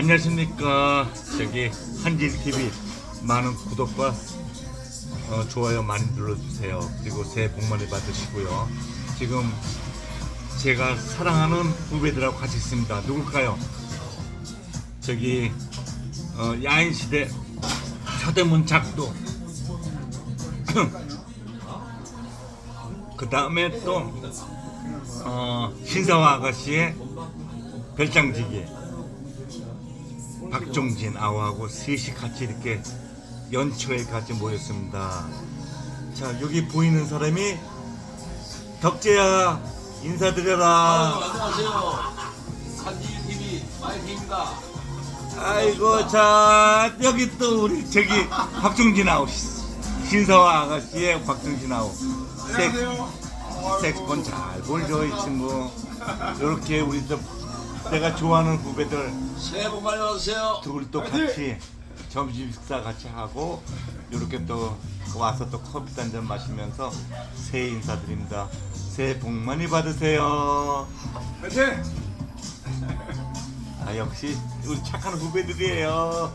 안녕하십니까. 저기 한진 TV 많은 구독과 어, 좋아요 많이 눌러주세요. 그리고 새해 복 많이 받으시고요. 지금 제가 사랑하는 후배들하고 같이 있습니다. 누굴까요? 저기 어, 야인시대 서대문 작도. 그 다음에 또 어, 신사와 아가씨의 별장지기 박종진 아우하고 셋이 같이 이렇게 연초에 같이 모였습니다. 자 여기 보이는 사람이 덕재야 인사드려라. 안녕하세요. 한지 TV 마이크입니다. 아이고 자 여기 또 우리 저기 박종진 아우 신사와 아가씨의 박종진 아우 색, 색스폰 잘 보여줘 이 친구 이렇게 우리 또 내가 좋아하는 후배들 새해 복 많이 받으세요. 또 같이 점심 식사 같이 하고 이렇게 또 와서 또 커피 한 잔 마시면서 새해 인사드립니다. 새해 복 많이 받으세요. 화이팅! 아 역시 우리 착한 후배들이에요.